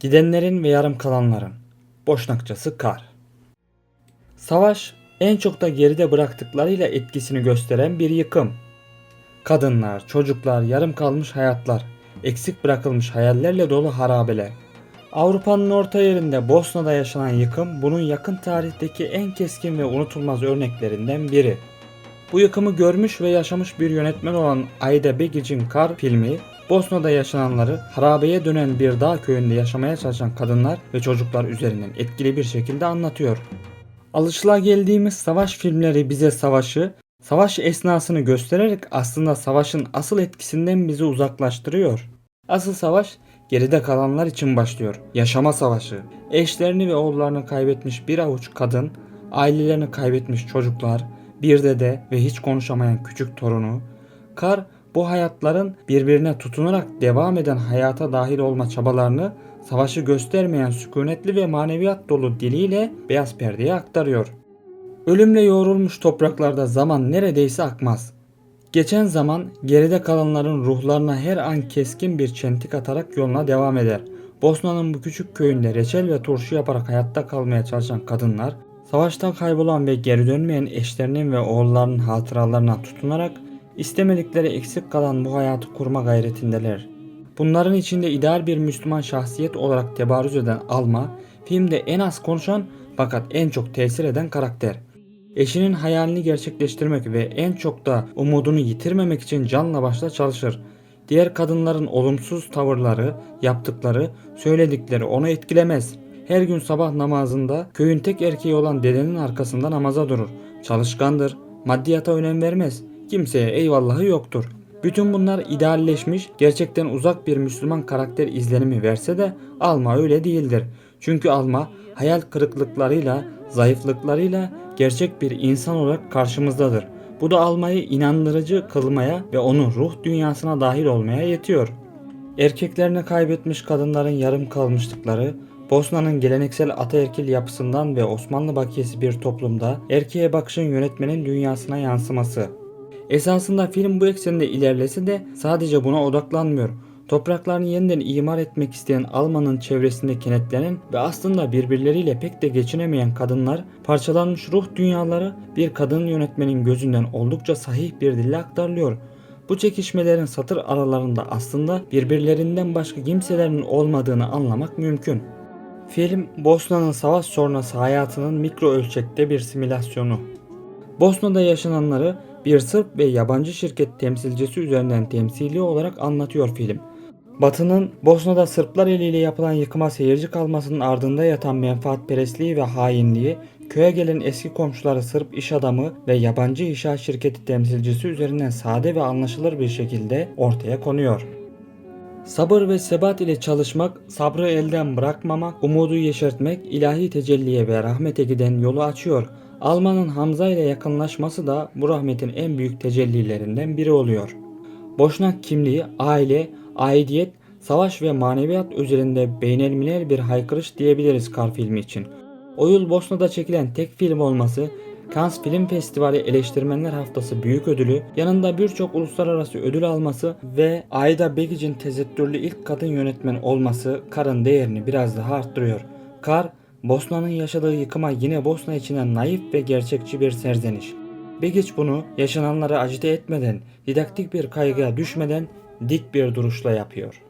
Gidenlerin ve yarım kalanların. Boşnakçası kar. Savaş en çok da geride bıraktıklarıyla etkisini gösteren bir yıkım. Kadınlar, çocuklar, yarım kalmış hayatlar, eksik bırakılmış hayallerle dolu harabeler. Avrupa'nın orta yerinde Bosna'da yaşanan yıkım bunun yakın tarihteki en keskin ve unutulmaz örneklerinden biri. Bu yıkımı görmüş ve yaşamış bir yönetmen olan Ayda Begic'in Kar filmi, Bosna'da yaşananları harabeye dönen bir dağ köyünde yaşamaya çalışan kadınlar ve çocuklar üzerinden etkili bir şekilde anlatıyor. Alışılageldiğimiz savaş filmleri bize savaşı, savaş esnasını göstererek aslında savaşın asıl etkisinden bizi uzaklaştırıyor. Asıl savaş geride kalanlar için başlıyor. Yaşama savaşı. Eşlerini ve oğullarını kaybetmiş bir avuç kadın, ailelerini kaybetmiş çocuklar, bir dede ve hiç konuşamayan küçük torunu. Kar bu hayatların birbirine tutunarak devam eden hayata dahil olma çabalarını savaşı göstermeyen sükunetli ve maneviyat dolu diliyle beyaz perdeye aktarıyor. Ölümle yoğrulmuş topraklarda zaman neredeyse akmaz. Geçen zaman geride kalanların ruhlarına her an keskin bir çentik atarak yoluna devam eder. Bosna'nın bu küçük köyünde reçel ve turşu yaparak hayatta kalmaya çalışan kadınlar, savaştan kaybolan ve geri dönmeyen eşlerinin ve oğullarının hatıralarına tutunarak istemedikleri eksik kalan bu hayatı kurma gayretindeler. Bunların içinde ideal bir Müslüman şahsiyet olarak tebarüz eden Alma, filmde en az konuşan fakat en çok tesir eden karakter. Eşinin hayalini gerçekleştirmek ve en çok da umudunu yitirmemek için canla başla çalışır. Diğer kadınların olumsuz tavırları, yaptıkları, söyledikleri onu etkilemez. Her gün sabah namazında köyün tek erkeği olan dedenin arkasında namaza durur. Çalışkandır, maddiyata önem vermez. Kimseye eyvallahı yoktur. Bütün bunlar idealleşmiş, gerçekten uzak bir Müslüman karakter izlenimi verse de Alma öyle değildir. Çünkü Alma hayal kırıklıklarıyla, zayıflıklarıyla gerçek bir insan olarak karşımızdadır. Bu da Alma'yı inandırıcı kılmaya ve onun ruh dünyasına dahil olmaya yetiyor. Erkeklerini kaybetmiş kadınların yarım kalmışlıkları, Bosna'nın geleneksel ataerkil yapısından ve Osmanlı bakiyesi bir toplumda erkeğe bakışın yönetmenin dünyasına yansıması. Esasında film bu eksende ilerlese de sadece buna odaklanmıyor. Topraklarını yeniden imar etmek isteyen Alman'ın çevresinde kenetlenen ve aslında birbirleriyle pek de geçinemeyen kadınlar, parçalanmış ruh dünyaları bir kadın yönetmenin gözünden oldukça sahih bir dille aktarılıyor. Bu çekişmelerin satır aralarında aslında birbirlerinden başka kimselerin olmadığını anlamak mümkün. Film, Bosna'nın savaş sonrası hayatının mikro ölçekte bir simülasyonu. Bosna'da yaşananları bir Sırp ve yabancı şirket temsilcisi üzerinden temsili olarak anlatıyor film. Batı'nın Bosna'da Sırplar eliyle yapılan yıkıma seyirci kalmasının ardında yatan menfaatperestliği ve hainliği, köye gelen eski komşuları Sırp iş adamı ve yabancı inşaat şirketi temsilcisi üzerinden sade ve anlaşılır bir şekilde ortaya konuyor. Sabır ve sebat ile çalışmak, sabrı elden bırakmamak, umudu yeşertmek, ilahi tecelliye ve rahmete giden yolu açıyor. Alman'ın Hamza ile yakınlaşması da bu rahmetin en büyük tecellilerinden biri oluyor. Boşnak kimliği, aile, aidiyet, savaş ve maneviyat üzerinde beynelminel bir haykırış diyebiliriz Kar filmi için. O yıl Bosna'da çekilen tek film olması, Cannes Film Festivali Eleştirmenler Haftası büyük ödülü, yanında birçok uluslararası ödül alması ve Ayda Begic'in tezettürlü ilk kadın yönetmen olması Kar'ın değerini biraz daha arttırıyor. Kar, Bosna'nın yaşadığı yıkıma yine Bosna içinden naif ve gerçekçi bir serzeniş. Begic bunu yaşananları acite etmeden, didaktik bir kaygıya düşmeden dik bir duruşla yapıyor.